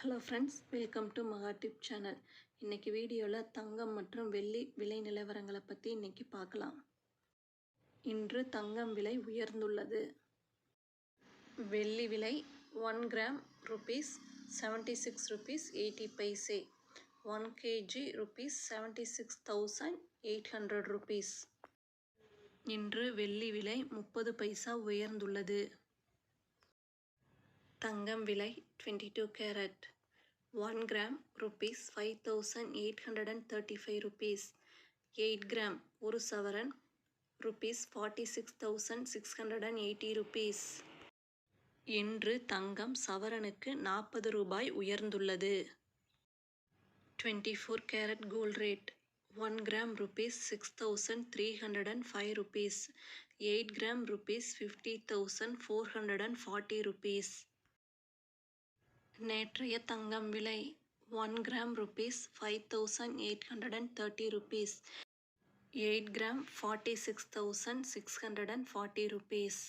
Hello friends welcome to Maha tip channel இன்றைக்கி வீடியோவில் தங்கம் மற்றும் வெள்ளி விலை நிலவரங்களை பற்றி இன்றைக்கி பார்க்கலாம். இன்று தங்கம் விலை உயர்ந்துள்ளது. வெள்ளி விலை one gram rupees seventy six rupees eighty paise one KG rupees seventy six thousand eight hundred rupees இன்று வெள்ளி விலை முப்பது பைசா உயர்ந்துள்ளது. தங்கம் விலை twenty two carat one gram rupees five thousand eight hundred and thirty five rupees eight gram ஒரு சவரன் rupees forty six thousand six hundred and eighty rupees இன்று தங்கம் சவரனுக்கு நாற்பது ரூபாய் உயர்ந்துள்ளது. Twenty four carat gold rate one gram rupees six thousand three hundred and five rupees eight gram rupees fifty thousand four hundred and forty rupees நேற்றைய தங்கம் விலை one gram rupees five thousand eight hundred and thirty rupees eight gram forty six thousand six hundred and forty rupees